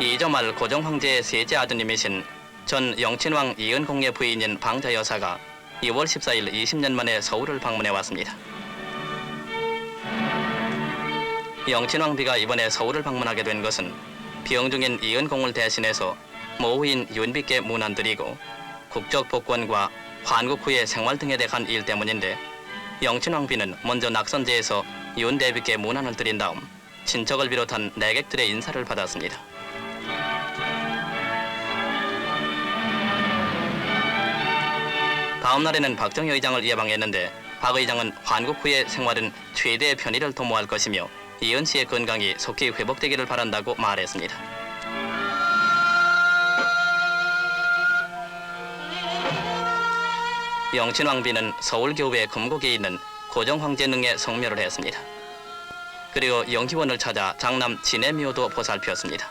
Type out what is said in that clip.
이조 말 고종 황제의 세제 아드님이신 전 영친왕 이은공의 부인인 방자 여사가 2월 14일 20년 만에 서울을 방문해 왔습니다. 영친왕 비가 이번에 서울을 방문하게 된 것은 비영 중인 이은공을 대신해서 모후인 윤비께 문안드리고 국적 복권과 환국 후의 생활 등에 대한 일 때문인데 영친왕비는 먼저 낙선제에서 윤 대비께 문안을 드린 다음 친척을 비롯한 내객들의 인사를 받았습니다. 다음 날에는 박정희 의장을 예방했는데 박 의장은 환국 후의 생활은 최대의 편의를 도모할 것이며 이은 씨의 건강이 속히 회복되기를 바란다고 말했습니다. 영친왕비는 서울교회 금곡에 있는 고정황제능에 성묘를 했습니다. 그리고 영희원을 찾아 장남 진해미호도 보살폈습니다.